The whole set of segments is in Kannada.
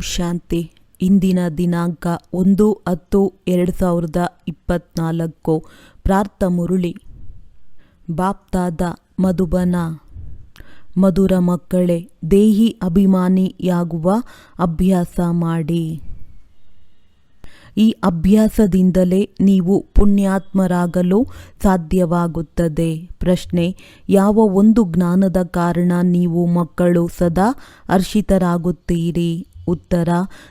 ಶಾಂತಿ. ಇಂದಿನ ದಿನಾಂಕ ಒಂದು ಹತ್ತು ಎರಡು ಸಾವಿರದ ಇಪ್ಪತ್ತ್ನಾಲ್ಕು ಪ್ರಾರ್ಥ ಮುರುಳಿ. ಬಾಪ್ತಾದ ಮಧುಬನ. ಮಧುರ ಮಕ್ಕಳೇ, ದೇಹಿ ಅಭಿಮಾನಿಯಾಗುವ ಅಭ್ಯಾಸ ಮಾಡಿ. ಈ ಅಭ್ಯಾಸದಿಂದಲೇ ನೀವು ಪುಣ್ಯಾತ್ಮರಾಗಲು ಸಾಧ್ಯವಾಗುತ್ತದೆ. ಪ್ರಶ್ನೆ, ಯಾವ ಒಂದು ಜ್ಞಾನದ ಕಾರಣ ನೀವು ಮಕ್ಕಳು ಸದಾ ಹರ್ಷಿತರಾಗುತ್ತೀರಿ? ಉತ್ತರ,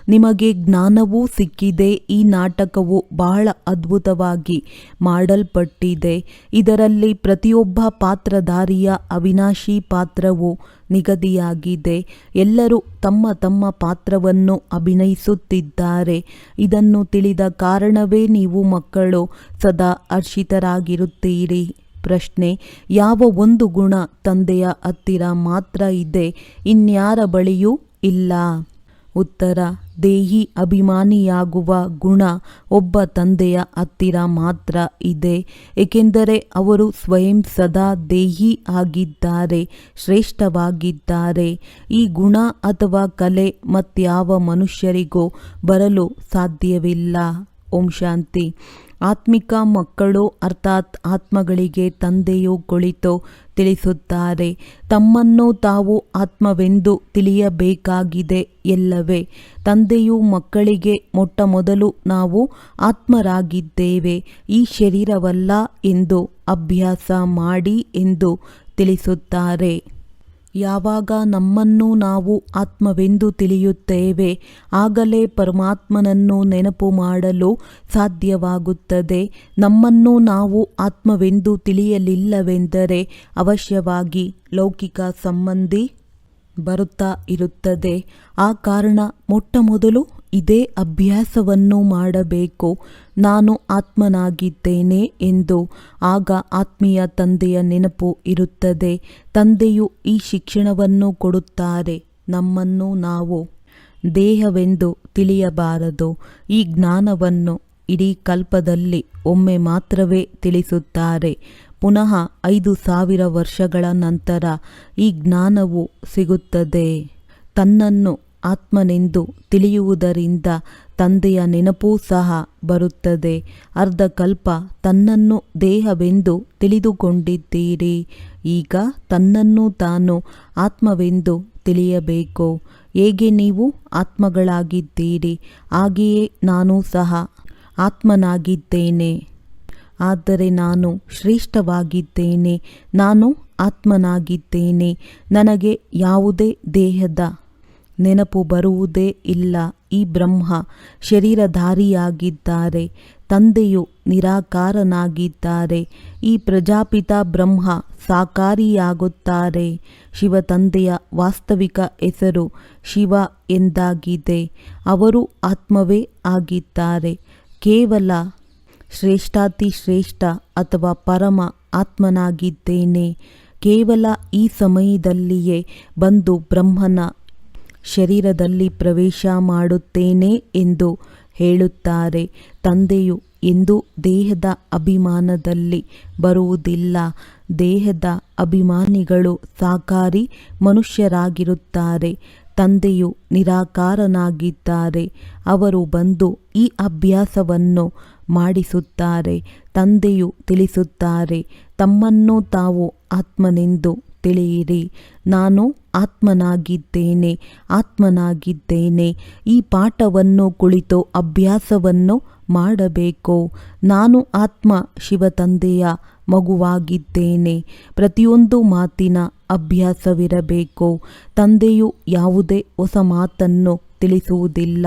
ನಿಮಗೆ ಜ್ಞಾನವೂ ಸಿಕ್ಕಿದೆ, ಈ ನಾಟಕವು ಬಹಳ ಅದ್ಭುತವಾಗಿ ಮಾಡಲ್ಪಟ್ಟಿದೆ. ಇದರಲ್ಲಿ ಪ್ರತಿಯೊಬ್ಬ ಪಾತ್ರಧಾರಿಯ ಅವಿನಾಶಿ ಪಾತ್ರವು ನಿಗದಿಯಾಗಿದೆ. ಎಲ್ಲರೂ ತಮ್ಮ ತಮ್ಮ ಪಾತ್ರವನ್ನು ಅಭಿನಯಿಸುತ್ತಿದ್ದಾರೆ. ಇದನ್ನು ತಿಳಿದ ಕಾರಣವೇ ನೀವು ಮಕ್ಕಳು ಸದಾ ಹರ್ಷಿತರಾಗಿರುತ್ತೀರಿ. ಪ್ರಶ್ನೆ, ಯಾವ ಒಂದು ಗುಣ ತಂದೆಯ ಹತ್ತಿರ ಮಾತ್ರ ಇದೆ? ಇನ್ಯಾರ ಬಳಿಯೂ ಇಲ್ಲ. ಉತ್ತರ, ದೇಹಿ ಅಭಿಮಾನಿಯಾಗುವ ಗುಣ ಒಬ್ಬ ತಂದೆಯ ಹತ್ತಿರ ಮಾತ್ರ ಇದೆ. ಏಕೆಂದರೆ ಅವರು ಸ್ವಯಂ ಸದಾ ದೇಹಿ ಆಗಿದ್ದಾರೆ, ಶ್ರೇಷ್ಠವಾಗಿದ್ದಾರೆ. ಈ ಗುಣ ಅಥವಾ ಕಲೆ ಮತ್ಯಾವ ಮನುಷ್ಯರಿಗೂ ಬರಲು ಸಾಧ್ಯವಿಲ್ಲ. ಓಂ ಶಾಂತಿ. ಆತ್ಮಿಕ ಮಕ್ಕಳು ಅರ್ಥಾತ್ ಆತ್ಮಗಳಿಗೆ ತಂದೆಯು ಕುಳಿತು ತಿಳಿಸುತ್ತಾರೆ. ತಮ್ಮನ್ನು ತಾವು ಆತ್ಮವೆಂದು ತಿಳಿಯಬೇಕಾಗಿದೆ ಎಲ್ಲವೇ. ತಂದೆಯು ಮಕ್ಕಳಿಗೆ ಮೊಟ್ಟ ಮೊದಲು ನಾವು ಆತ್ಮರಾಗಿದ್ದೇವೆ. ಈ ಶರೀರವಲ್ಲ ಎಂದು ಅಭ್ಯಾಸ ಮಾಡಿ ಎಂದು ತಿಳಿಸುತ್ತಾರೆ. ಯಾವಾಗ ನಮ್ಮನ್ನು ನಾವು ಆತ್ಮವೆಂದು ತಿಳಿಯುತ್ತೇವೆ, ಆಗಲೇ ಪರಮಾತ್ಮನನ್ನು ನೆನಪು ಮಾಡಲು ಸಾಧ್ಯವಾಗುತ್ತದೆ. ನಮ್ಮನ್ನು ನಾವು ಆತ್ಮವೆಂದು ತಿಳಿಯಲಿಲ್ಲವೆಂದರೆ ಅವಶ್ಯವಾಗಿ ಲೌಕಿಕ ಸಂಬಂಧಿ ಬರುತ್ತಾ ಇರುತ್ತದೆ. ಆ ಕಾರಣ ಮೊಟ್ಟ ಮೊದಲು ಇದೇ ಅಭ್ಯಾಸವನ್ನು ಮಾಡಬೇಕು. ನಾನು ಆತ್ಮನಾಗಿದ್ದೇನೆ ಎಂದು ಆಗ ಆತ್ಮೀಯ ತಂದೆಯ ನೆನಪು ಇರುತ್ತದೆ. ತಂದೆಯು ಈ ಶಿಕ್ಷಣವನ್ನು ಕೊಡುತ್ತಾರೆ. ನಮ್ಮನ್ನು ನಾವು ದೇಹವೆಂದು ತಿಳಿಯಬಾರದು. ಈ ಜ್ಞಾನವನ್ನು ಇಡೀ ಕಲ್ಪದಲ್ಲಿ ಒಮ್ಮೆ ಮಾತ್ರವೇ ತಿಳಿಸುತ್ತಾರೆ. ಪುನಃ ಐದು ಸಾವಿರ ವರ್ಷಗಳ ನಂತರ ಈ ಜ್ಞಾನವು ಸಿಗುತ್ತದೆ. ತನ್ನನ್ನು ಆತ್ಮನೆಂದು ತಿಳಿಯುವುದರಿಂದ ತಂದೆಯ ನೆನಪೂ ಸಹ ಬರುತ್ತದೆ. ಅರ್ಧಕಲ್ಪ ತನ್ನನ್ನು ದೇಹವೆಂದು ತಿಳಿದುಕೊಂಡಿದ್ದೀರಿ. ಈಗ ತನ್ನನ್ನು ತಾನು ಆತ್ಮವೆಂದು ತಿಳಿಯಬೇಕು. ಹೇಗೆ ನೀವು ಆತ್ಮಗಳಾಗಿದ್ದೀರಿ? ಹಾಗೆಯೇ ನಾನು ಸಹ ಆತ್ಮನಾಗಿದ್ದೇನೆ. ಆದರೆ ನಾನು ಶ್ರೇಷ್ಠವಾಗಿದ್ದೇನೆ. ನಾನು ಆತ್ಮನಾಗಿದ್ದೇನೆ. ನನಗೆ ಯಾವುದೇ ದೇಹದ ನೆನಪು ಬರುವುದೇ ಇಲ್ಲ. ಈ ಬ್ರಹ್ಮ ಶರೀರಧಾರಿಯಾಗಿದ್ದಾರೆ. ತಂದೆಯು ನಿರಾಕಾರನಾಗಿದ್ದಾರೆ. ಈ ಪ್ರಜಾಪಿತ ಬ್ರಹ್ಮ ಸಾಕಾರಿಯಾಗುತ್ತಾರೆ. ಶಿವ ತಂದೆಯ ವಾಸ್ತವಿಕ ಹೆಸರು ಶಿವ ಎಂದಾಗಿದೆ. ಅವರು ಆತ್ಮವೇ ಆಗಿದ್ದಾರೆ. ಕೇವಲ ಶ್ರೇಷ್ಠಾತಿ ಶ್ರೇಷ್ಠ ಅಥವಾ ಪರಮ ಆತ್ಮನಾಗಿದ್ದೇನೆ. ಕೇವಲ ಈ ಸಮಯದಲ್ಲಿಯೇ ಬಂದು ಬ್ರಹ್ಮನ ಶರೀರದಲ್ಲಿ ಪ್ರವೇಶ ಮಾಡುತ್ತೇನೆ ಎಂದು ಹೇಳುತ್ತಾರೆ. ತಂದೆಯು ಎಂದು ದೇಹದ ಅಭಿಮಾನದಲ್ಲಿ ಬರುವುದಿಲ್ಲ. ದೇಹದ ಅಭಿಮಾನಿಗಳು ಸಾಕಾರಿ ಮನುಷ್ಯರಾಗಿರುತ್ತಾರೆ. ತಂದೆಯು ನಿರಾಕಾರನಾಗಿದ್ದಾರೆ. ಅವರು ಬಂದು ಈ ಅಭ್ಯಾಸವನ್ನು ಮಾಡಿಸುತ್ತಾರೆ. ತಂದೆಯು ತಿಳಿಸುತ್ತಾರೆ, ತಮ್ಮನ್ನು ತಾವು ಆತ್ಮನೆಂದು ತಿಳಿಯಿರಿ. ನಾನು ಆತ್ಮನಾಗಿದ್ದೇನೆ ಆತ್ಮನಾಗಿದ್ದೇನೆ. ಈ ಪಾಠವನ್ನು ಕುಳಿತು ಅಭ್ಯಾಸವನ್ನು ಮಾಡಬೇಕು. ನಾನು ಆತ್ಮ ಶಿವತಂದೆಯ ಮಗುವಾಗಿದ್ದೇನೆ. ಪ್ರತಿಯೊಂದು ಮಾತಿನ ಅಭ್ಯಾಸವಿರಬೇಕು. ತಂದೆಯು ಯಾವುದೇ ಹೊಸ ಮಾತನ್ನು ತಿಳಿಸುವುದಿಲ್ಲ.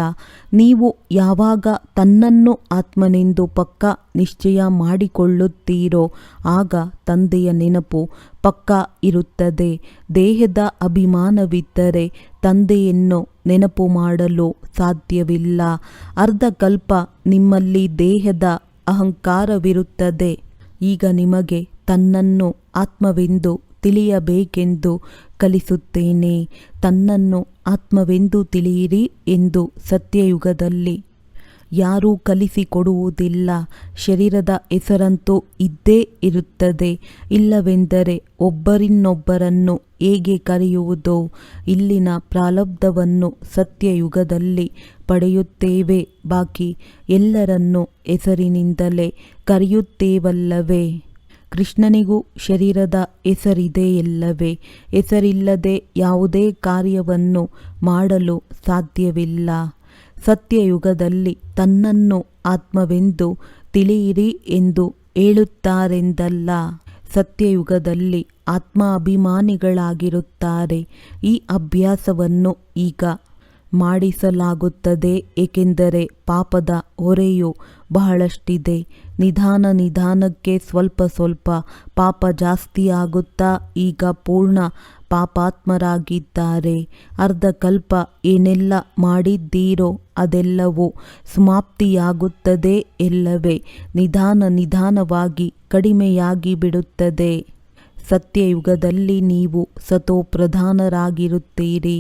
ನೀವು ಯಾವಾಗ ತನ್ನನ್ನು ಆತ್ಮನೆಂದು ಪಕ್ಕ ನಿಶ್ಚಯ ಮಾಡಿಕೊಳ್ಳುತ್ತೀರೋ, ಆಗ ತಂದೆಯ ನೆನಪು ಪಕ್ಕ ಇರುತ್ತದೆ. ದೇಹದ ಅಭಿಮಾನವಿದ್ದರೆ ತಂದೆಯನ್ನು ನೆನಪು ಮಾಡಲು ಸಾಧ್ಯವಿಲ್ಲ. ಅರ್ಧಕಲ್ಪ ನಿಮ್ಮಲ್ಲಿ ದೇಹದ ಅಹಂಕಾರವಿರುತ್ತದೆ. ಈಗ ನಿಮಗೆ ತನ್ನನ್ನು ಆತ್ಮವೆಂದು ತಿಳಿಯಬೇಕೆಂದು ಕಲಿಸುತ್ತೇನೆ. ತನ್ನನ್ನು ಆತ್ಮವೆಂದು ತಿಳಿಯಿರಿ ಎಂದು ಸತ್ಯಯುಗದಲ್ಲಿ. ಯಾರೂ ಕಲಿಸಿಕೊಡುವುದಿಲ್ಲ. ಶರೀರದ ಹೆಸರಂತೂ ಇದ್ದೇ ಇರುತ್ತದೆ. ಇಲ್ಲವೆಂದರೆ ಒಬ್ಬರಿನ್ನೊಬ್ಬರನ್ನು ಹೇಗೆ ಕರೆಯುವುದು? ಇಲ್ಲಿನ ಪ್ರಾಲಬ್ಧವನ್ನು ಸತ್ಯಯುಗದಲ್ಲಿ ಪಡೆಯುತ್ತೇವೆ. ಬಾಕಿ ಎಲ್ಲರನ್ನು ಹೆಸರಿನಿಂದಲೇ ಕರೆಯುತ್ತೇವಲ್ಲವೇ? ಕೃಷ್ಣನಿಗೂ ಶರೀರದ ಹೆಸರಿದೆಯಲ್ಲವೇ ಹೆಸರಿಲ್ಲದೆ ಯಾವುದೇ ಕಾರ್ಯವನ್ನು ಮಾಡಲು ಸಾಧ್ಯವಿಲ್ಲ. ಸತ್ಯಯುಗದಲ್ಲಿ ತನ್ನನ್ನು ಆತ್ಮವೆಂದು ತಿಳಿಯಿರಿ ಎಂದು ಹೇಳುತ್ತಾರೆಂದಲ್ಲ. ಸತ್ಯಯುಗದಲ್ಲಿ ಆತ್ಮಾಭಿಮಾನಿಗಳಾಗಿರುತ್ತಾರೆ. ಈ ಅಭ್ಯಾಸವನ್ನು ಈಗ ಮಾಡಿಸಲಾಗುತ್ತದೆ, ಏಕೆಂದರೆ ಪಾಪದ ಹೊರೆಯು ಬಹಳಷ್ಟಿದೆ. ನಿಧಾನ ನಿಧಾನಕ್ಕೆ ಸ್ವಲ್ಪ ಸ್ವಲ್ಪ ಪಾಪ ಜಾಸ್ತಿಯಾಗುತ್ತಾ ಈಗ ಪೂರ್ಣ ಪಾಪಾತ್ಮರಾಗಿದ್ದಾರೆ. ಅರ್ಧಕಲ್ಪ ಏನೆಲ್ಲ ಮಾಡಿದ್ದೀರೋ ಅದೆಲ್ಲವೂ ಸಮಾಪ್ತಿಯಾಗುತ್ತದೆ ಎಲ್ಲವೇ. ನಿಧಾನ ನಿಧಾನವಾಗಿ ಕಡಿಮೆಯಾಗಿ ಬಿಡುತ್ತದೆ. ಸತ್ಯಯುಗದಲ್ಲಿ ನೀವು ಸತೋ ಪ್ರಧಾನರಾಗಿರುತ್ತೀರಿ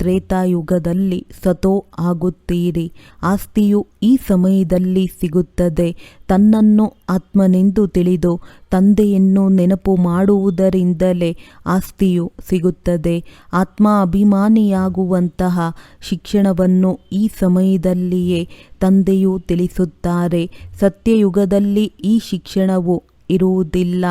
ತ್ರೇತಾಯುಗದಲ್ಲಿ ಸತೋ ಆಗುತ್ತೀರಿ. ಆಸ್ತಿಯು ಈ ಸಮಯದಲ್ಲಿ ಸಿಗುತ್ತದೆ. ತನ್ನನ್ನು ಆತ್ಮನೆಂದು ತಿಳಿದು ತಂದೆಯನ್ನು ನೆನಪು ಮಾಡುವುದರಿಂದಲೇ ಆಸ್ತಿಯು ಸಿಗುತ್ತದೆ. ಆತ್ಮ ಅಭಿಮಾನಿಯಾಗುವಂತಹ ಶಿಕ್ಷಣವನ್ನು ಈ ಸಮಯದಲ್ಲಿಯೇ ತಂದೆಯು ತಿಳಿಸುತ್ತಾರೆ. ಸತ್ಯಯುಗದಲ್ಲಿ ಈ ಶಿಕ್ಷಣವು ಇರುವುದಿಲ್ಲ.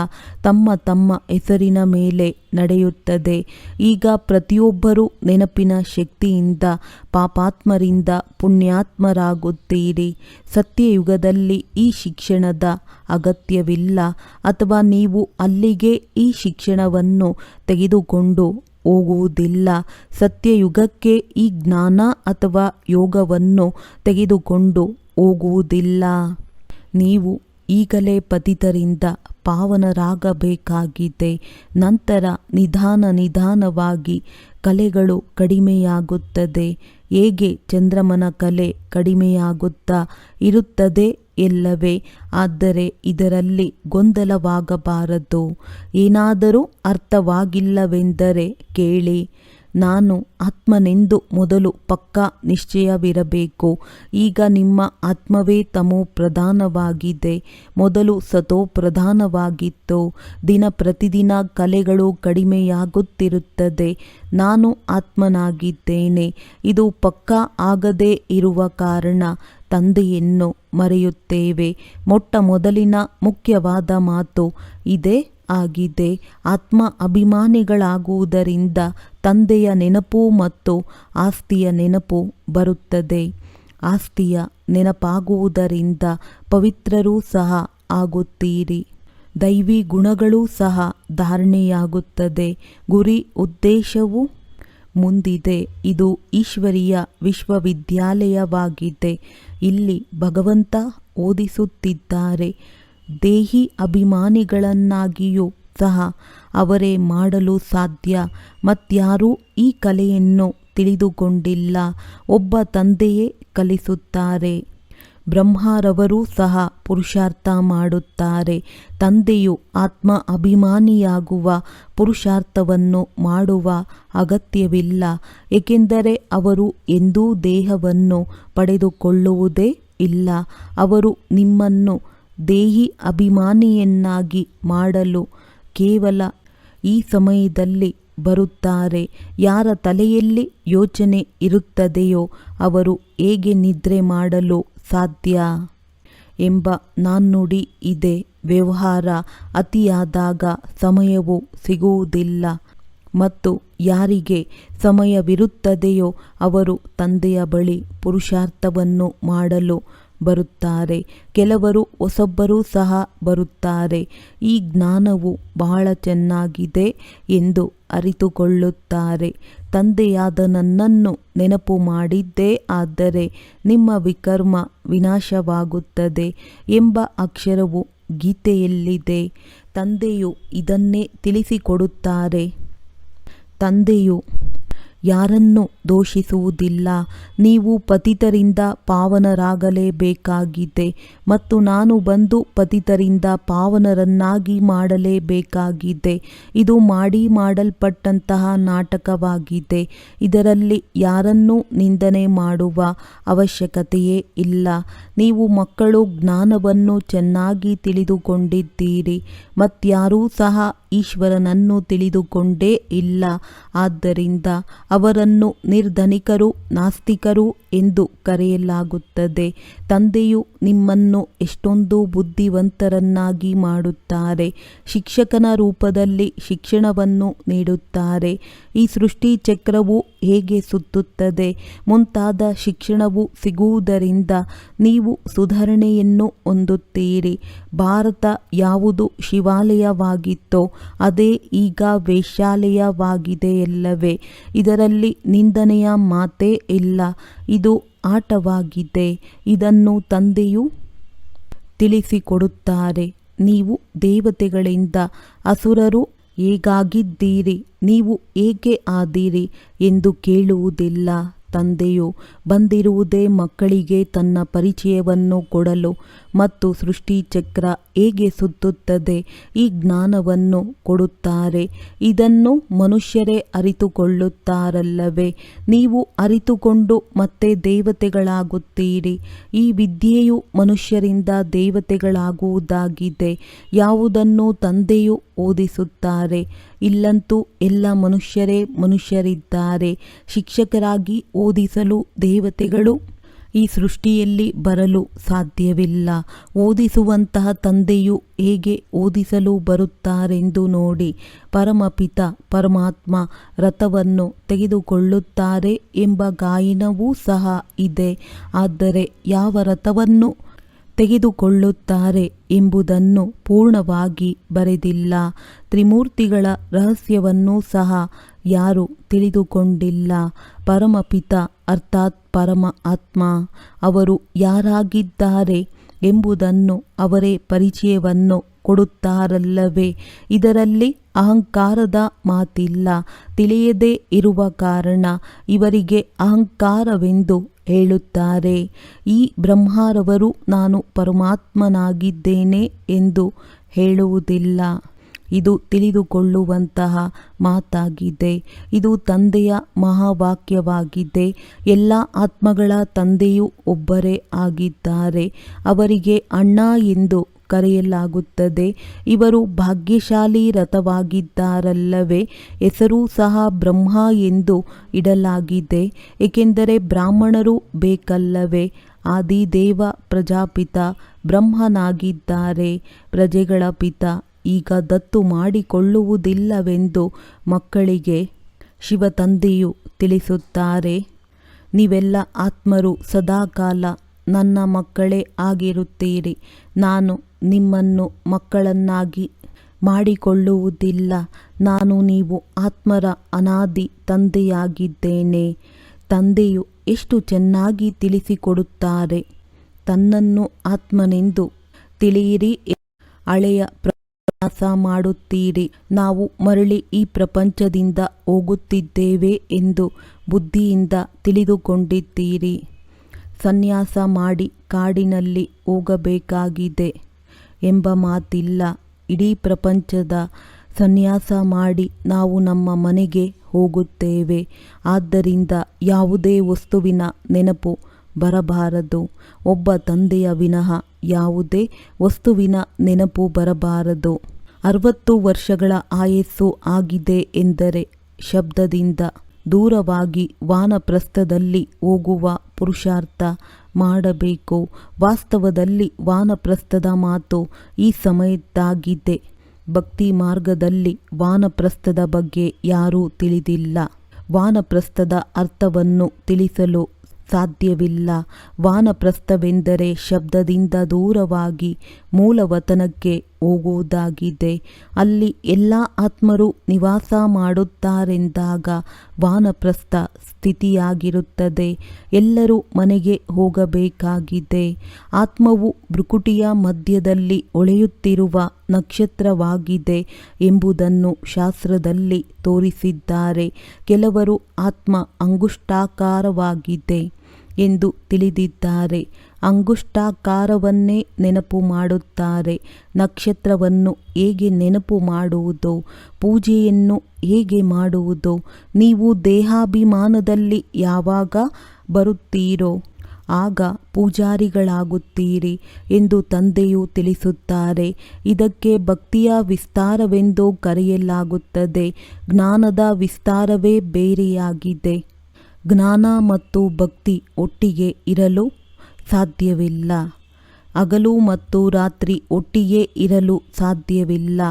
ತಮ್ಮ ತಮ್ಮ ಹೆಸರಿನ ಮೇಲೆ ನಡೆಯುತ್ತದೆ. ಈಗ ಪ್ರತಿಯೊಬ್ಬರೂ ನೆನಪಿನ ಶಕ್ತಿಯಿಂದ, ಪಾಪಾತ್ಮರಿಂದ ಪುಣ್ಯಾತ್ಮರಾಗುತ್ತೀರಿ. ಸತ್ಯಯುಗದಲ್ಲಿ ಈ ಶಿಕ್ಷಣದ ಅಗತ್ಯವಿಲ್ಲ. ಅಥವಾ ನೀವು ಅಲ್ಲಿಗೆ ಈ ಶಿಕ್ಷಣವನ್ನು ತೆಗೆದುಕೊಂಡು ಹೋಗುವುದಿಲ್ಲ. ಸತ್ಯಯುಗಕ್ಕೆ ಈ ಜ್ಞಾನ ಅಥವಾ ಯೋಗವನ್ನು ತೆಗೆದುಕೊಂಡು ಹೋಗುವುದಿಲ್ಲ. ನೀವು ಈಗಲೇ ಪತಿತರಿಂದ ಪಾವನರಾಗಬೇಕಾಗಿದೆ. ನಂತರ ನಿಧಾನ ನಿಧಾನವಾಗಿ ಕಲೆಗಳು ಕಡಿಮೆಯಾಗುತ್ತದೆ. ಹೇಗೆ ಚಂದ್ರಮನ ಕಲೆ ಕಡಿಮೆಯಾಗುತ್ತಾ ಇರುತ್ತದೆ ಎಲ್ಲವೇ, ಆದರೆ ಇದರಲ್ಲಿ ಗೊಂದಲವಾಗಬಾರದು. ಏನಾದರೂ ಅರ್ಥವಾಗಿಲ್ಲವೆಂದರೆ ಕೇಳಿ. ನಾನು ಆತ್ಮನೆಂದು ಮೊದಲು ಪಕ್ಕಾ ನಿಶ್ಚಯವಿರಬೇಕು. ಈಗ ನಿಮ್ಮ ಆತ್ಮವೇ ತಮೋ ಪ್ರಧಾನವಾಗಿದೆ. ಮೊದಲು ಸತೋ ಪ್ರಧಾನವಾಗಿತ್ತು. ದಿನ ಪ್ರತಿದಿನ ಕಲೆಗಳು ಕಡಿಮೆಯಾಗುತ್ತಿರುತ್ತದೆ. ನಾನು ಆತ್ಮನಾಗಿದ್ದೇನೆ. ಇದು ಪಕ್ಕಾ ಆಗದೇ ಇರುವ ಕಾರಣ. ತಂದೆಯನ್ನು ಮರೆಯುತ್ತೇವೆ. ಮೊಟ್ಟ ಮೊದಲಿನ ಮುಖ್ಯವಾದ ಮಾತು ಇದೇ. ಆಗಿದೆ ಆತ್ಮ ಅಭಿಮಾನಿಗಳಾಗುವುದರಿಂದ ತಂದೆಯ ನೆನಪು ಮತ್ತು ಆಸ್ತಿಯ ನೆನಪು ಬರುತ್ತದೆ. ಆಸ್ತಿಯ ನೆನಪಾಗುವುದರಿಂದ ಪವಿತ್ರರೂ ಸಹ ಆಗುತ್ತೀರಿ. ದೈವಿ ಗುಣಗಳೂ ಸಹ ಧಾರಣೆಯಾಗುತ್ತದೆ. ಗುರಿ ಉದ್ದೇಶವು ಮುಂದಿದೆ. ಇದು ಈಶ್ವರೀಯ ವಿಶ್ವವಿದ್ಯಾಲಯವಾಗಿದೆ. ಇಲ್ಲಿ ಭಗವಂತ ಓದಿಸುತ್ತಿದ್ದಾರೆ. ದೇಹಿ ಅಭಿಮಾನಿಗಳನ್ನಾಗಿಯೂ ಸಹ ಅವರೇ ಮಾಡಲು ಸಾಧ್ಯ. ಮತ್ಯಾರೂ ಈ ಕಲೆಯನ್ನು ತಿಳಿದುಕೊಂಡಿಲ್ಲ. ಒಬ್ಬ ತಂದೆಯೇ ಕಲಿಸುತ್ತಾರೆ. ಬ್ರಹ್ಮರವರೂ ಸಹ ಪುರುಷಾರ್ಥ ಮಾಡುತ್ತಾರೆ. ತಂದೆಯು ಆತ್ಮ ಅಭಿಮಾನಿಯಾಗುವ ಪುರುಷಾರ್ಥವನ್ನು ಮಾಡುವ ಅಗತ್ಯವಿಲ್ಲ. ಏಕೆಂದರೆ ಅವರು ಎಂದೂ ದೇಹವನ್ನು ಪಡೆದುಕೊಳ್ಳುವುದೇ ಇಲ್ಲ. ಅವರು ನಿಮ್ಮನ್ನು ದೇಹಿ ಅಭಿಮಾನಿಯನ್ನಾಗಿ ಮಾಡಲು ಕೇವಲ ಈ ಸಮಯದಲ್ಲಿ ಬರುತ್ತಾರೆ. ಯಾರ ತಲೆಯಲ್ಲಿ ಯೋಚನೆ ಇರುತ್ತದೆಯೋ ಅವರು ಹೇಗೆ ನಿದ್ರೆ ಮಾಡಲು ಸಾಧ್ಯ ಎಂಬ ನಾನ್ನುಡಿ ಇದೆ. ವ್ಯವಹಾರ ಅತಿಯಾದಾಗ ಸಮಯವು ಸಿಗುವುದಿಲ್ಲ ಮತ್ತು ಯಾರಿಗೆ ಸಮಯವಿರುತ್ತದೆಯೋ ಅವರು ತಂದೆಯ ಬಳಿ ಪುರುಷಾರ್ಥವನ್ನು ಮಾಡಲು ಬರುತ್ತಾರೆ. ಕೆಲವರು ಹೊಸೊಬ್ಬರೂ ಸಹ ಬರುತ್ತಾರೆ. ಈ ಜ್ಞಾನವು ಬಹಳ ಚೆನ್ನಾಗಿದೆ ಎಂದು ಅರಿತುಕೊಳ್ಳುತ್ತಾರೆ. ತಂದೆಯಾದ ನನ್ನನ್ನು ನೆನಪು ಮಾಡಿದ್ದೇ ಆದರೆ ನಿಮ್ಮ ವಿಕರ್ಮ ವಿನಾಶವಾಗುತ್ತದೆ ಎಂಬ ಅಕ್ಷರವು ಗೀತೆಯಲ್ಲಿದೆ. ತಂದೆಯು ಇದನ್ನೇ ತಿಳಿಸಿಕೊಡುತ್ತಾರೆ. ತಂದೆಯು ಯಾರನ್ನೂ ದೋಷಿಸುವುದಿಲ್ಲ. ನೀವು ಪತಿತರಿಂದ ಪಾವನರಾಗಲೇಬೇಕಾಗಿದೆ ಮತ್ತು ನಾನು ಬಂದು ಪತಿತರಿಂದ ಪಾವನರನ್ನಾಗಿ ಮಾಡಲೇಬೇಕಾಗಿದೆ. ಇದು ಮಾಡಿ ಮಾಡಲ್ಪಟ್ಟಂತಹ ನಾಟಕವಾಗಿದೆ. ಇದರಲ್ಲಿ ಯಾರನ್ನೂ ನಿಂದನೆ ಮಾಡುವ ಅವಶ್ಯಕತೆಯೇ ಇಲ್ಲ. ನೀವು ಮಕ್ಕಳು ಜ್ಞಾನವನ್ನು ಚೆನ್ನಾಗಿ ತಿಳಿದುಕೊಂಡಿದ್ದೀರಿ ಮತ್ಯಾರೂ ಸಹ ಈಶ್ವರನನ್ನು ತಿಳಿದುಕೊಂಡೇ ಇಲ್ಲ. ಆದ್ದರಿಂದ ಅವರನ್ನು ನಿರ್ಧನಿಕರು, ನಾಸ್ತಿಕರು ಎಂದು ಕರೆಯಲಾಗುತ್ತದೆ. ತಂದೆಯು ನಿಮ್ಮನ್ನು ಎಷ್ಟೊಂದು ಬುದ್ಧಿವಂತರನ್ನಾಗಿ ಮಾಡುತ್ತಾರೆ, ಶಿಕ್ಷಕನ ರೂಪದಲ್ಲಿ ಶಿಕ್ಷಣವನ್ನು ನೀಡುತ್ತಾರೆ. ಈ ಸೃಷ್ಟಿ ಚಕ್ರವು ಹೇಗೆ ಸುತ್ತುತ್ತದೆ? ಮುಂತಾದ ಶಿಕ್ಷಣವು ಸಿಗುವುದರಿಂದ ನೀವು ಸುಧಾರಣೆಯನ್ನು ಹೊಂದುತ್ತೀರಿ. ಭಾರತ ಯಾವುದು ಶಿವಾಲಯವಾಗಿತ್ತೋ, ಅದೇ ಈಗ ವೇಶ್ಯಾಲಯವಾಗಿದೆಯಲ್ಲವೇ? ಇದರಲ್ಲಿ ನಿಂದನೆಯ ಮಾತೇ ಇಲ್ಲ. ಇದು ಆಟವಾಗಿದೆ. ಇದನ್ನು ತಂದೆಯು ತಿಳಿಸಿಕೊಡುತ್ತಾರೆ. ನೀವು ದೇವತೆಗಳಿಂದ ಅಸುರರು ಹೇಗಾಗಿದ್ದೀರಿ? ನೀವು ಹೇಗೆ ಆದೀರಿ ಎಂದು ಕೇಳುವುದಿಲ್ಲ. ತಂದೆಯು ಬಂದಿರುವುದೇ ಮಕ್ಕಳಿಗೆ ತನ್ನ ಪರಿಚಯವನ್ನು ಕೊಡಲು ಮತ್ತು ಸೃಷ್ಟಿ ಚಕ್ರ ಹೇಗೆ ಸುತ್ತುತ್ತದೆ ಈ ಜ್ಞಾನವನ್ನು ಕೊಡುತ್ತಾರೆ. ಇದನ್ನು ಮನುಷ್ಯರೇ ಅರಿತುಕೊಳ್ಳುತ್ತಾರಲ್ಲವೇ? ನೀವು ಅರಿತುಕೊಂಡು ಮತ್ತೆ ದೇವತೆಗಳಾಗುತ್ತೀರಿ. ಈ ವಿದ್ಯೆಯು ಮನುಷ್ಯರಿಂದ ದೇವತೆಗಳಾಗುವುದಾಗಿದೆ. ಯಾವುದನ್ನು ತಂದೆಯು ಓದಿಸುತ್ತಾರೆ? ಇಲ್ಲಂತೂ ಎಲ್ಲ ಮನುಷ್ಯರೇ ಮನುಷ್ಯರಿದ್ದಾರೆ. ಶಿಕ್ಷಕರಾಗಿ ಓದಿಸಲು ದೇವತೆಗಳು ಈ ಸೃಷ್ಟಿಯಲ್ಲಿ ಬರಲು ಸಾಧ್ಯವಿಲ್ಲ. ಓದಿಸುವಂತಹ ತಂದೆಯು ಹೇಗೆ ಓದಿಸಲು ಬರುತ್ತಾರೆಂದು ನೋಡಿ ಪರಮಪಿತ ಪರಮಾತ್ಮ ರಥವನ್ನು ತೆಗೆದುಕೊಳ್ಳುತ್ತಾರೆ ಎಂಬ ಗಾಯನವೂ ಸಹ ಇದೆ. ಆದರೆ ಯಾವ ರಥವನ್ನು ತೆಗೆದುಕೊಳ್ಳುತ್ತಾರೆ ಎಂಬುದನ್ನು ಪೂರ್ಣವಾಗಿ ಬರೆದಿಲ್ಲ. ತ್ರಿಮೂರ್ತಿಗಳ ರಹಸ್ಯವನ್ನೂ ಸಹ ಯಾರು ತಿಳಿದುಕೊಂಡಿಲ್ಲ. ಪರಮಪಿತ ಅರ್ಥಾತ್ ಪರಮ ಆತ್ಮ ಅವರು ಯಾರಾಗಿದ್ದಾರೆ ಎಂಬುದನ್ನು ಅವರೇ ಪರಿಚಯವನ್ನು ಕೊಡುತ್ತಾರಲ್ಲವೇ? ಇದರಲ್ಲಿ ಅಹಂಕಾರದ ಮಾತಿಲ್ಲ. ತಿಳಿಯದೇ ಇರುವ ಕಾರಣ ಇವರಿಗೆ ಅಹಂಕಾರವೆಂದು ಹೇಳುತ್ತಾರೆ. ಈ ಬ್ರಹ್ಮರವರು ನಾನು ಪರಮಾತ್ಮನಾಗಿದ್ದೇನೆ ಎಂದು ಹೇಳುವುದಿಲ್ಲ. ಇದು ತಿಳಿದುಕೊಳ್ಳುವಂತಹ ಮಾತಾಗಿದೆ. ಇದು ತಂದೆಯ ಮಹಾವಾಕ್ಯವಾಗಿದೆ. ಎಲ್ಲ ಆತ್ಮಗಳ ತಂದೆಯೂ ಒಬ್ಬರೇ ಆಗಿದ್ದಾರೆ. ಅವರಿಗೆ ಅಣ್ಣ ಎಂದು ಕರೆಯಲಾಗುತ್ತದೆ. ಇವರು ಭಾಗ್ಯಶಾಲಿ ರಥವಾಗಿದ್ದಾರಲ್ಲವೇ, ಹೆಸರೂ ಸಹ ಬ್ರಹ್ಮ ಎಂದು ಇಡಲಾಗಿದೆ. ಏಕೆಂದರೆ ಬ್ರಾಹ್ಮಣರು ಬೇಕಲ್ಲವೇ, ಆದಿದೇವ ಪ್ರಜಾಪಿತ ಬ್ರಹ್ಮನಾಗಿದ್ದಾರೆ. ಪ್ರಜೆಗಳ ಪಿತ ಈಗ ದತ್ತು ಮಾಡಿಕೊಳ್ಳುವುದಿಲ್ಲವೆಂದು ಮಕ್ಕಳಿಗೆ ಶಿವತಂದೆಯು ತಿಳಿಸುತ್ತಾರೆ. ನೀವೆಲ್ಲ ಆತ್ಮರು ಸದಾಕಾಲ ನನ್ನ ಮಕ್ಕಳೇ ಆಗಿರುತ್ತೀರಿ. ನಾನು ನಿಮ್ಮನ್ನು ಮಕ್ಕಳನ್ನಾಗಿ ಮಾಡಿಕೊಳ್ಳುವುದಿಲ್ಲ. ನಾನು ನೀವು ಆತ್ಮರ ಅನಾದಿ ತಂದೆಯಾಗಿದ್ದೇನೆ. ತಂದೆಯು ಎಷ್ಟು ಚೆನ್ನಾಗಿ ತಿಳಿಸಿಕೊಡುತ್ತಾರೆ. ತನ್ನನ್ನು ಆತ್ಮನೆಂದು ತಿಳಿಯಿರಿ ಹಳೆಯ ಪ್ರವಾಸ ಮಾಡುತ್ತೀರಿ. ನಾವು ಮರಳಿ ಈ ಪ್ರಪಂಚದಿಂದ ಹೋಗುತ್ತಿದ್ದೇವೆ ಎಂದು ಬುದ್ಧಿಯಿಂದ ತಿಳಿದುಕೊಂಡಿದ್ದೀರಿ. ಸನ್ಯಾಸ ಮಾಡಿ ಕಾಡಿನಲ್ಲಿ ಹೋಗಬೇಕಾಗಿದೆ. ಎಂಬ ಮಾತಿಲ್ಲ. ಇಡೀ ಪ್ರಪಂಚದ ಸನ್ಯಾಸ ಮಾಡಿ ನಾವು ನಮ್ಮ ಮನೆಗೆ ಹೋಗುತ್ತೇವೆ. ಆದ್ದರಿಂದ ಯಾವುದೇ ವಸ್ತುವಿನ ನೆನಪು ಬರಬಾರದು. ಒಬ್ಬ ತಂದೆಯ ವಿನಃ ಯಾವುದೇ ವಸ್ತುವಿನ ನೆನಪು ಬರಬಾರದು. ಅರವತ್ತು ವರ್ಷಗಳ ಆಯಸ್ಸು ಆಗಿದೆ ಎಂದರೆ ಶಬ್ದದಿಂದ ದೂರವಾಗಿ ವಾನಪ್ರಸ್ಥದಲ್ಲಿ ಹೋಗುವ ಪುರುಷಾರ್ಥ ಮಾಡಬೇಕು. ವಾಸ್ತವದಲ್ಲಿ ವಾನಪ್ರಸ್ಥದ ಮಾತು ಈ ಸಮಯದ್ದಾಗಿದೆ. ಭಕ್ತಿ ಮಾರ್ಗದಲ್ಲಿ ವಾನಪ್ರಸ್ಥದ ಬಗ್ಗೆ ಯಾರೂ ತಿಳಿದಿಲ್ಲ. ವಾನಪ್ರಸ್ಥದ ಅರ್ಥವನ್ನು ತಿಳಿಸಲು ಸಾಧ್ಯವಿಲ್ಲ. ವಾನಪ್ರಸ್ಥವೆಂದರೆ ಶಬ್ದದಿಂದ ದೂರವಾಗಿ ಮೂಲವತನಕ್ಕೆ ಹೋಗುವುದಾಗಿದೆ. ಅಲ್ಲಿ ಎಲ್ಲ ಆತ್ಮರು ನಿವಾಸ ಮಾಡುತ್ತಾರೆಂದಾಗ ವಾನಪ್ರಸ್ಥ ಸ್ಥಿತಿಯಾಗಿರುತ್ತದೆ. ಎಲ್ಲರೂ ಮನೆಗೆ ಹೋಗಬೇಕಾಗಿದೆ. ಆತ್ಮವು ಭ್ರುಕುಟಿಯ ಮಧ್ಯದಲ್ಲಿ ಒಳೆಯುತ್ತಿರುವ ನಕ್ಷತ್ರವಾಗಿದೆ ಎಂಬುದನ್ನು ಶಾಸ್ತ್ರದಲ್ಲಿ ತೋರಿಸಿದ್ದಾರೆ. ಕೆಲವರು ಆತ್ಮ ಅಂಗುಷ್ಟಾಕಾರವಾಗಿದೆ ಎಂದು ತಿಳಿದಿದ್ದಾರೆ. ಅಂಗುಷ್ಟಾಕಾರವನ್ನೇ ನೆನಪು ಮಾಡುತ್ತಾರೆ. ನಕ್ಷತ್ರವನ್ನು ಹೇಗೆ ನೆನಪು ಮಾಡುವುದು? ಪೂಜೆಯನ್ನು ಹೇಗೆ ಮಾಡುವುದು? ನೀವು ದೇಹಾಭಿಮಾನದಲ್ಲಿ ಯಾವಾಗ ಬರುತ್ತೀರೋ, ಆಗ ಪೂಜಾರಿಗಳಾಗುತ್ತೀರಿ ಎಂದು ತಂದೆಯು ತಿಳಿಸುತ್ತಾರೆ. ಇದಕ್ಕೆ ಭಕ್ತಿಯ ವಿಸ್ತಾರವೆಂದು ಕರೆಯಲಾಗುತ್ತದೆ. ಜ್ಞಾನದ ವಿಸ್ತಾರವೇ ಬೇರೆಯಾಗಿದೆ. ಜ್ಞಾನ ಮತ್ತು ಭಕ್ತಿ ಒಟ್ಟಿಗೆ ಇರಲು ಸಾಧ್ಯವಿಲ್ಲ. ಹಗಲು ಮತ್ತು ರಾತ್ರಿ ಒಟ್ಟಿಗೆ ಇರಲು ಸಾಧ್ಯವಿಲ್ಲ.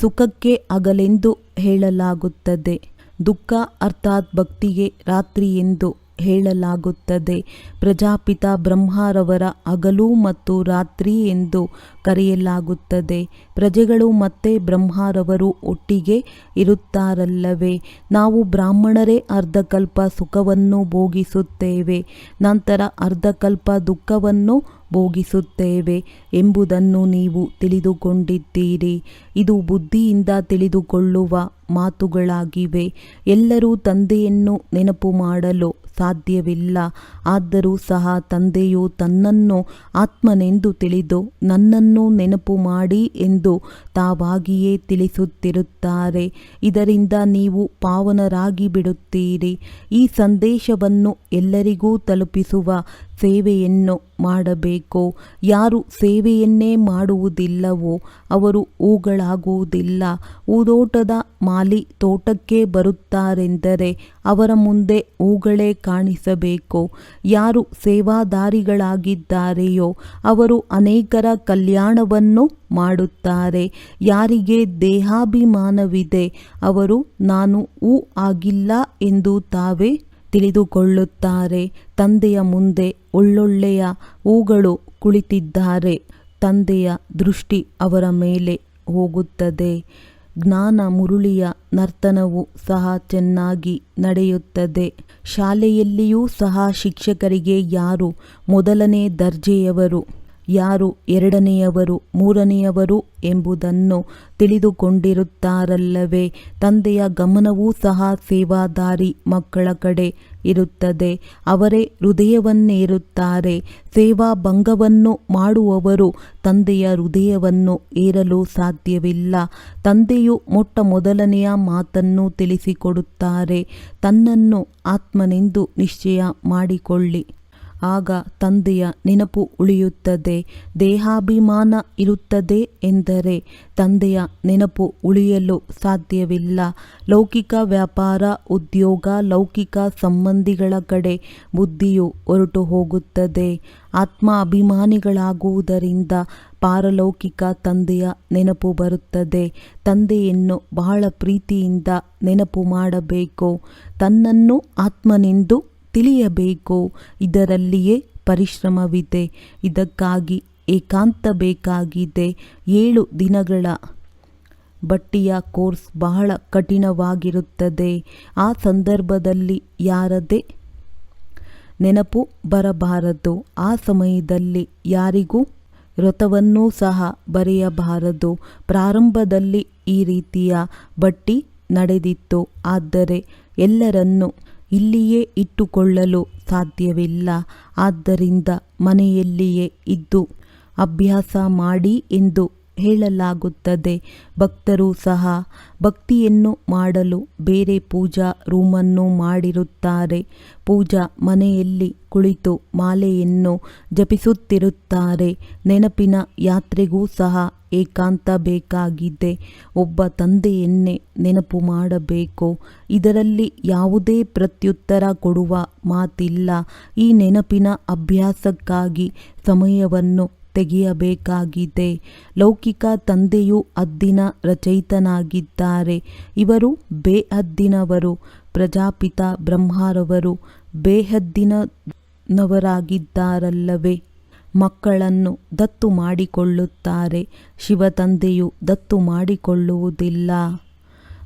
ಸುಖಕ್ಕೆ ಹಗಲೆಂದು ಹೇಳಲಾಗುತ್ತದೆ. ದುಃಖ ಅರ್ಥಾತ್ ಭಕ್ತಿಗೆ ರಾತ್ರಿ ಎಂದು ಹೇಳಲಾಗುತ್ತದೆ. ಪ್ರಜಾಪಿತ ಬ್ರಹ್ಮರವರ ಹಗಲು ಮತ್ತು ರಾತ್ರಿ ಎಂದು ಕರೆಯಲಾಗುತ್ತದೆ. ಪ್ರಜೆಗಳು ಮತ್ತೆ ಬ್ರಹ್ಮರವರು ಒಟ್ಟಿಗೆ ಇರುತ್ತಾರಲ್ಲವೇ? ನಾವು ಬ್ರಾಹ್ಮಣರೇ ಅರ್ಧಕಲ್ಪ ಸುಖವನ್ನು ಭೋಗಿಸುತ್ತೇವೆ, ನಂತರ ಅರ್ಧಕಲ್ಪ ದುಃಖವನ್ನು ಭೋಗಿಸುತ್ತೇವೆ ಎಂಬುದನ್ನು ನೀವು ತಿಳಿದುಕೊಂಡಿದ್ದೀರಿ. ಇದು ಬುದ್ಧಿಯಿಂದ ತಿಳಿದುಕೊಳ್ಳುವ ಮಾತುಗಳಾಗಿವೆ. ಎಲ್ಲರೂ ತಂದೆಯನ್ನು ನೆನಪು ಮಾಡಲು ಸಾಧ್ಯವಿಲ್ಲ. ಆದರೂ ಸಹ ತಂದೆಯು ತನ್ನನ್ನು ಆತ್ಮನೆಂದು ತಿಳಿದು, ನನ್ನನ್ನು ನೆನಪು ಮಾಡಿ ಎಂದು ತಾವಾಗಿಯೇ ತಿಳಿಸುತ್ತಿರುತ್ತಾರೆ. ಇದರಿಂದ ನೀವು ಪಾವನರಾಗಿ ಬಿಡುತ್ತೀರಿ ಈ ಸಂದೇಶವನ್ನು ಎಲ್ಲರಿಗೂ ತಲುಪಿಸುವ ಸೇವೆಯನ್ನು ಮಾಡಬೇಕು? ಯಾರು ಸೇವೆಯನ್ನೇ ಮಾಡುವುದಿಲ್ಲವೋ? ಅವರು ಹೂಗಳಾಗುವುದಿಲ್ಲ. ಹೂದೋಟದ ಮಾಲಿ ತೋಟಕ್ಕೆ ಬರುತ್ತಾರೆಂದರೆ ಅವರ ಮುಂದೆ ಹೂಗಳೇ ಕಾಣಿಸಬೇಕು? ಯಾರು ಸೇವಾದಾರಿಗಳಾಗಿದ್ದಾರೆಯೋ? ಅವರು ಅನೇಕರ ಕಲ್ಯಾಣವನ್ನು ಮಾಡುತ್ತಾರೆ. ಯಾರಿಗೆ ದೇಹಾಭಿಮಾನವಿದೆ, ಅವರು ನಾನು ಹೂ ಆಗಿಲ್ಲ ಎಂದು ತಾವೇ ತಿಳಿದುಕೊಳ್ಳುತ್ತಾರೆ. ತಂದೆಯ ಮುಂದೆ ಒಳ್ಳೊಳ್ಳೆಯ ಹೂಗಳು ಕುಳಿತಿದ್ದಾರೆ. ತಂದೆಯ ದೃಷ್ಟಿ ಅವರ ಮೇಲೆ ಹೋಗುತ್ತದೆ. ಜ್ಞಾನ ಮುರುಳಿಯ ನರ್ತನವು ಸಹ ಚೆನ್ನಾಗಿ ನಡೆಯುತ್ತದೆ. ಶಾಲೆಯಲ್ಲಿಯೂ ಸಹ ಶಿಕ್ಷಕರಿಗೆ ಯಾರು ಮೊದಲನೇ ದರ್ಜೆಯವರು? ಯಾರು ಎರಡನೆಯವರು, ಮೂರನೆಯವರು ಎಂಬುದನ್ನು ತಿಳಿದುಕೊಂಡಿರುತ್ತಾರಲ್ಲವೇ? ತಂದೆಯ ಗಮನವೂ ಸಹ ಸೇವಾದಾರಿ ಮಕ್ಕಳ ಕಡೆ ಇರುತ್ತದೆ. ಅವರೇ ಹೃದಯವನ್ನೇರುತ್ತಾರೆ. ಸೇವಾ ಭಂಗವನ್ನು ಮಾಡುವವರು ತಂದೆಯ ಹೃದಯವನ್ನು ಏರಲು ಸಾಧ್ಯವಿಲ್ಲ. ತಂದೆಯು ಮೊಟ್ಟ ಮೊದಲನೆಯ ಮಾತನ್ನು ತಿಳಿಸಿಕೊಡುತ್ತಾರೆ. ತನ್ನನ್ನು ಆತ್ಮನೆಂದು ನಿಶ್ಚಯ ಮಾಡಿಕೊಳ್ಳಿ. ಆಗ ತಂದೆಯ ನೆನಪು ಉಳಿಯುತ್ತದೆ, ದೇಹಾಭಿಮಾನ ಇರುತ್ತದೆ ಎಂದರೆ ತಂದೆಯ ನೆನಪು ಉಳಿಯಲು ಸಾಧ್ಯವಿಲ್ಲ. ಲೌಕಿಕ ವ್ಯಾಪಾರ, ಉದ್ಯೋಗ, ಲೌಕಿಕ ಸಂಬಂಧಿಗಳ ಕಡೆ ಬುದ್ಧಿಯು ಹೊರಟು ಹೋಗುತ್ತದೆ ಆತ್ಮ ಅಭಿಮಾನಿಗಳಾಗುವುದರಿಂದ ಪಾರಲೌಕಿಕ ತಂದೆಯ ನೆನಪು ಬರುತ್ತದೆ. ತಂದೆಯನ್ನು ಬಹಳ ಪ್ರೀತಿಯಿಂದ ನೆನಪು ಮಾಡಬೇಕು. ತನ್ನನ್ನು ಆತ್ಮನೆಂದು ತಿಳಿಯಬೇಕು. ಇದರಲ್ಲಿಯೇ ಪರಿಶ್ರಮವಿದೆ. ಇದಕ್ಕಾಗಿ ಏಕಾಂತ ಬೇಕಾಗಿದೆ. ಏಳು ದಿನಗಳ ಬಟ್ಟಿಯ ಕೋರ್ಸ್ ಬಹಳ ಕಠಿಣವಾಗಿರುತ್ತದೆ. ಆ ಸಂದರ್ಭದಲ್ಲಿ ಯಾರದೇ ನೆನಪು ಬರಬಾರದು. ಆ ಸಮಯದಲ್ಲಿ ಯಾರಿಗೂ ವ್ರತವನ್ನೂ ಸಹ ಬರೆಯಬಾರದು. ಪ್ರಾರಂಭದಲ್ಲಿ ಈ ರೀತಿಯ ಬಟ್ಟಿ ನಡೆದಿತ್ತು. ಆದರೆ ಎಲ್ಲರನ್ನು ಇಲ್ಲಿಯೇ ಇಟ್ಟುಕೊಳ್ಳಲು ಸಾಧ್ಯವಿಲ್ಲ. ಆದ್ದರಿಂದ ಮನೆಯಲ್ಲಿಯೇ ಇದ್ದು ಅಭ್ಯಾಸ ಮಾಡಿ ಎಂದು ಹೇಳಲಾಗುತ್ತದೆ. ಭಕ್ತರು ಸಹ ಭಕ್ತಿಯನ್ನು ಮಾಡಲು ಬೇರೆ ಪೂಜಾ ರೂಮನ್ನು ಮಾಡಿರುತ್ತಾರೆ. ಪೂಜಾ ಮನೆಯಲ್ಲಿ ಕುಳಿತು ಮಾಲೆಯನ್ನು ಜಪಿಸುತ್ತಿರುತ್ತಾರೆ. ನೆನಪಿನ ಯಾತ್ರೆಗೂ ಸಹ ಏಕಾಂತ ಬೇಕಾಗಿದೆ. ಒಬ್ಬ ತಂದೆಯನ್ನೇ ನೆನಪು ಮಾಡಬೇಕು. ಇದರಲ್ಲಿ ಯಾವುದೇ ಪ್ರತ್ಯುತ್ತರ ಕೊಡುವ ಮಾತಿಲ್ಲ. ಈ ನೆನಪಿನ ಅಭ್ಯಾಸಕ್ಕಾಗಿ ಸಮಯವನ್ನು ತೆಗೆಯಬೇಕಾಗಿದೆ. ಲೌಕಿಕ ತಂದೆಯು ಅದ್ದಿನ ರಚಯಿತನಾಗಿದ್ದಾರೆ. ಇವರು ಬೇಹದ್ದಿನವರು, ಪ್ರಜಾಪಿತ ಬ್ರಹ್ಮರವರು, ಬೇಹದ್ದಿನವರಾಗಿದ್ದಾರಲ್ಲವೇ? ಮಕ್ಕಳನ್ನು ದತ್ತು ಮಾಡಿಕೊಳ್ಳುತ್ತಾರೆ, ಶಿವತಂದೆಯು ದತ್ತು ಮಾಡಿಕೊಳ್ಳುವುದಿಲ್ಲ.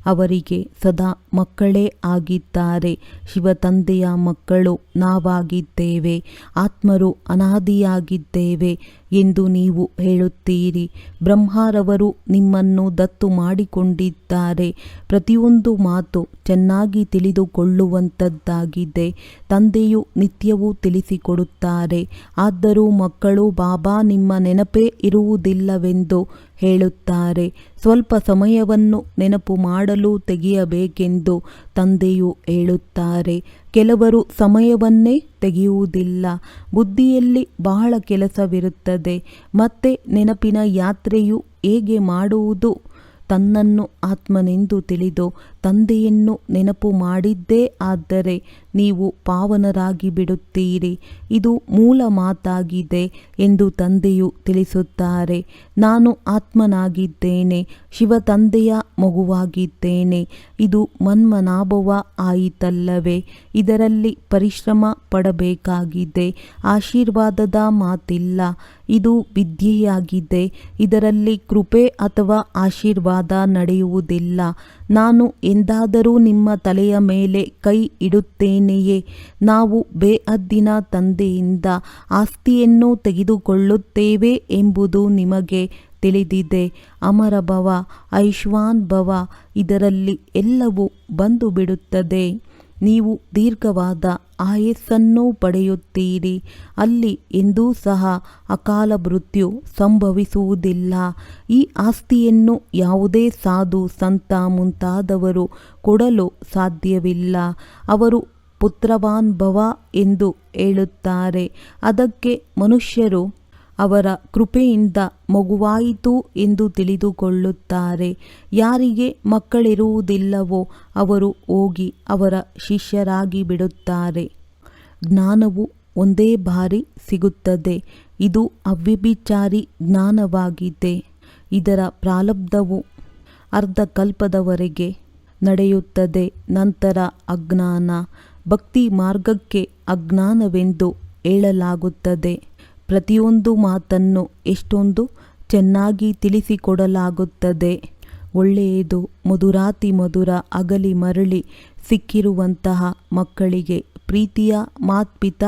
ಅವರಿಗೆ ಸದಾ ಮಕ್ಕಳೇ ಆಗಿದ್ದಾರೆ, ಶಿವತಂದೆಯ ಮಕ್ಕಳು ನಾವಾಗಿದ್ದೇವೆ, ಆತ್ಮರು ಅನಾದಿಯಾಗಿದ್ದೇವೆ ಎಂದು ನೀವು ಹೇಳುತ್ತೀರಿ. ಬ್ರಹ್ಮರವರು ನಿಮ್ಮನ್ನು ದತ್ತು ಮಾಡಿಕೊಂಡಿದ್ದಾರೆ. ಪ್ರತಿಯೊಂದು ಮಾತು ಚೆನ್ನಾಗಿ ತಿಳಿದುಕೊಳ್ಳುವಂಥದ್ದಾಗಿದೆ ತಂದೆಯು ನಿತ್ಯವೂ ತಿಳಿಸಿಕೊಡುತ್ತಾರೆ. ಆದರೂ ಮಕ್ಕಳು, ಬಾಬಾ, ನಿಮ್ಮ ನೆನಪೇ ಇರುವುದಿಲ್ಲವೆಂದು ಹೇಳುತ್ತಾರೆ. ಸ್ವಲ್ಪ ಸಮಯವನ್ನು ನೆನಪು ಮಾಡಲು ತೆಗೆಯಬೇಕೆಂದು ತಂದೆಯು ಹೇಳುತ್ತಾರೆ. ಕೆಲವರು ಸಮಯವನ್ನೇ ತೆಗೆಯುವುದಿಲ್ಲ. ಬುದ್ಧಿಯಲ್ಲಿ ಬಹಳ ಕೆಲಸವಿರುತ್ತದೆ. ಮತ್ತೆ ನೆನಪಿನ ಯಾತ್ರೆಯು ಹೇಗೆ ಮಾಡುವುದು? ತನ್ನನ್ನು ಆತ್ಮನೆಂದು ತಿಳಿದು ತಂದೆಯನ್ನು ನೆನಪು ಮಾಡಿದ್ದೇ ಆದರೆ ನೀವು ಪಾವನರಾಗಿ ಬಿಡುತ್ತೀರಿ. ಇದು ಮೂಲ ಮಾತಾಗಿದೆ ಎಂದು ತಂದೆಯು ತಿಳಿಸುತ್ತಾರೆ. ನಾನು ಆತ್ಮನಾಗಿದ್ದೇನೆ ಶಿವ ತಂದೆಯ ಮಗುವಾಗಿದ್ದೇನೆ. ಇದು ಮನ್ಮನಾಭವ ಆಯಿತಲ್ಲವೇ? ಇದರಲ್ಲಿ ಪರಿಶ್ರಮ ಪಡಬೇಕಾಗಿದೆ. ಆಶೀರ್ವಾದದ ಮಾತಿಲ್ಲ. ಇದು ವಿದ್ಯೆಯಾಗಿದೆ. ಇದರಲ್ಲಿ ಕೃಪೆ ಅಥವಾ ಆಶೀರ್ವಾದ ನಡೆಯುವುದಿಲ್ಲ. ನಾನು ಎಂದಾದರೂ ನಿಮ್ಮ ತಲೆಯ ಮೇಲೆ ಕೈ ಇಡುತ್ತೇನೆಯೇ? ನಾವು ಬೇಅದ್ದಿನ ತಂದೆಯಿಂದ ಆಸ್ತಿಯನ್ನು ತೆಗೆದುಕೊಳ್ಳುತ್ತೇವೆ ಎಂಬುದು ನಿಮಗೆ ತಿಳಿದಿದೆ. ಅಮರ ಭವ, ಐಶ್ವಾನ್ ಭವ, ಇದರಲ್ಲಿ ಎಲ್ಲವೂ ಬಂದು ಬಿಡುತ್ತದೆ ನೀವು ದೀರ್ಘವಾದ ಆಯಸ್ಸನ್ನು ಪಡೆಯುತ್ತೀರಿ. ಅಲ್ಲಿ ಎಂದೂ ಸಹ ಅಕಾಲ ಮೃತ್ಯು ಸಂಭವಿಸುವುದಿಲ್ಲ. ಈ ಆಸ್ತಿಯನ್ನು ಯಾವುದೇ ಸಾಧು, ಸಂತ ಮುಂತಾದವರು ಕೊಡಲು ಸಾಧ್ಯವಿಲ್ಲ. ಅವರು ಪುತ್ರವಾನ್ ಭವ ಎಂದು ಹೇಳುತ್ತಾರೆ. ಅದಕ್ಕೆ ಮನುಷ್ಯರು ಅವರ ಕೃಪೆಯಿಂದ ಮಗುವಾಯಿತು ಎಂದು ತಿಳಿದುಕೊಳ್ಳುತ್ತಾರೆ. ಯಾರಿಗೆ ಮಕ್ಕಳಿರುವುದಿಲ್ಲವೋ ಅವರು ಹೋಗಿ ಅವರ ಶಿಷ್ಯರಾಗಿ ಬಿಡುತ್ತಾರೆ. ಜ್ಞಾನವು ಒಂದೇ ಬಾರಿ ಸಿಗುತ್ತದೆ. ಇದು ಅವ್ಯಭಿಚಾರಿ ಜ್ಞಾನವಾಗಿದೆ. ಇದರ ಪ್ರಾಲಬ್ಧವು ಅರ್ಧ ಕಲ್ಪದವರೆಗೆ ನಡೆಯುತ್ತದೆ. ನಂತರ ಅಜ್ಞಾನ ಭಕ್ತಿ ಮಾರ್ಗಕ್ಕೆ ಅಜ್ಞಾನವೆಂದು ಹೇಳಲಾಗುತ್ತದೆ. ಪ್ರತಿಯೊಂದು ಮಾತನ್ನು ಎಷ್ಟೊಂದು ಚೆನ್ನಾಗಿ ತಿಳಿಸಿಕೊಡಲಾಗುತ್ತದೆ. ಒಳ್ಳೆಯದು ಮಧುರಾತಿ ಮಧುರ, ಅಗಲಿ ಮರಳಿ ಸಿಕ್ಕಿರುವಂತಹ ಮಕ್ಕಳಿಗೆ ಪ್ರೀತಿಯ ಮಾತ್ಪಿತ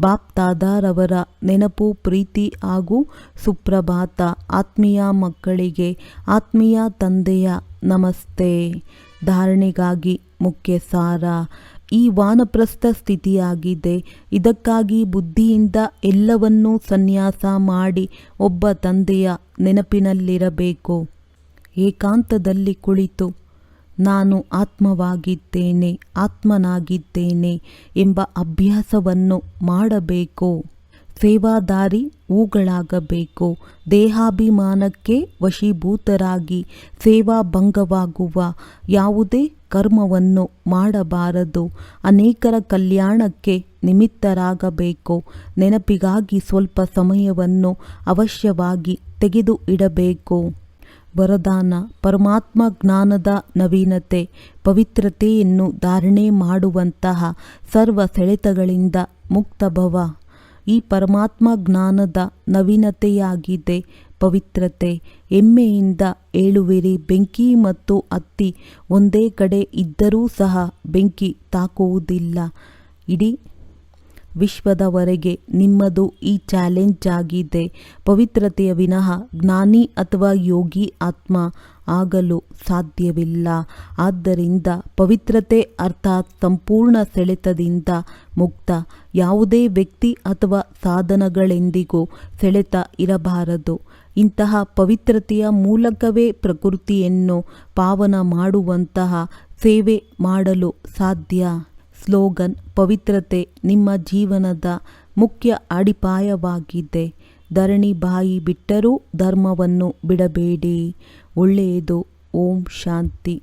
ಬಾಪ್ತಾದಾರವರ ನೆನಪು, ಪ್ರೀತಿ ಹಾಗೂ ಸುಪ್ರಭಾತ ಆತ್ಮೀಯ ಮಕ್ಕಳಿಗೆ ಆತ್ಮೀಯ ತಂದೆಯ ನಮಸ್ತೆ. ಧಾರಣೆಗಾಗಿ ಮುಖ್ಯ ಸಾರ ಈ ವಾನಪ್ರಸ್ಥ ಸ್ಥಿತಿಯಾಗಿದೆ. ಇದಕ್ಕಾಗಿ ಬುದ್ಧಿಯಿಂದ ಎಲ್ಲವನ್ನೂ ಸನ್ಯಾಸ ಮಾಡಿ ಒಬ್ಬ ತಂದೆಯ ನೆನಪಿನಲ್ಲಿರಬೇಕು. ಏಕಾಂತದಲ್ಲಿ ಕುಳಿತು, ನಾನು ಆತ್ಮವಾಗಿದ್ದೇನೆ, ಆತ್ಮನಾಗಿದ್ದೇನೆ ಎಂಬ ಅಭ್ಯಾಸವನ್ನು ಮಾಡಬೇಕು. ಸೇವಾದಾರಿ ಹೂಗಳಾಗಬೇಕು. ದೇಹಾಭಿಮಾನಕ್ಕೆ ವಶೀಭೂತರಾಗಿ ಸೇವಾ ಭಂಗವಾಗುವ ಯಾವುದೇ ಕರ್ಮವನ್ನು ಮಾಡಬಾರದು. ಅನೇಕರ ಕಲ್ಯಾಣಕ್ಕೆ ನಿಮಿತ್ತರಾಗಬೇಕು. ನೆನಪಿಗಾಗಿ ಸ್ವಲ್ಪ ಸಮಯವನ್ನು ಅವಶ್ಯವಾಗಿ ತೆಗೆದು ಇಡಬೇಕು ವರದಾನ, ಪರಮಾತ್ಮ ಜ್ಞಾನದ ನವೀನತೆ, ಪವಿತ್ರತೆಯನ್ನು ಧಾರಣೆ ಮಾಡುವಂತಹ ಸರ್ವ ಸೆಳೆತಗಳಿಂದ ಮುಕ್ತಭವ. ಈ ಪರಮಾತ್ಮ ಜ್ಞಾನದ ನವೀನತೆಯಾಗಿದೆ. ಪವಿತ್ರತೆ, ಹೆಮ್ಮೆಯಿಂದ ಏಳುವಿರಿ. ಬೆಂಕಿ ಮತ್ತು ಅತ್ತಿ ಒಂದೇ ಕಡೆ ಇದ್ದರೂ ಸಹ ಬೆಂಕಿ ತಾಕುವುದಿಲ್ಲ. ಇಡೀ ವಿಶ್ವದವರೆಗೆ ನಿಮ್ಮದು ಈ ಚಾಲೆಂಜ್ ಆಗಿದೆ. ಪವಿತ್ರತೆಯ ವಿನಃ ಜ್ಞಾನಿ ಅಥವಾ ಯೋಗಿ ಆತ್ಮ ಆಗಲು ಸಾಧ್ಯವಿಲ್ಲ. ಆದ್ದರಿಂದ ಪವಿತ್ರತೆ ಅರ್ಥಾತ್ ಸಂಪೂರ್ಣ ಸೆಳೆತದಿಂದ ಮುಕ್ತ. ಯಾವುದೇ ವ್ಯಕ್ತಿ ಅಥವಾ ಸಾಧನಗಳೆಂದಿಗೂ ಸೆಳೆತ ಇರಬಾರದು. ಇಂತಹ ಪವಿತ್ರತೆಯ ಮೂಲಕವೇ ಪ್ರಕೃತಿಯನ್ನು ಪಾವನ ಮಾಡುವಂತಹ ಸೇವೆ ಮಾಡಲು ಸಾಧ್ಯ. ಸ್ಲೋಗನ್, ಪವಿತ್ರತೆ ನಿಮ್ಮ ಜೀವನದ ಮುಖ್ಯ ಅಡಿಪಾಯವಾಗಿದೆ. ಧರಣಿ ಬಾಯಿ ಬಿಟ್ಟರೂ ಧರ್ಮವನ್ನು ಬಿಡಬೇಡಿ. ಒಳ್ಳೆಯದು. ಓಂ ಶಾಂತಿ.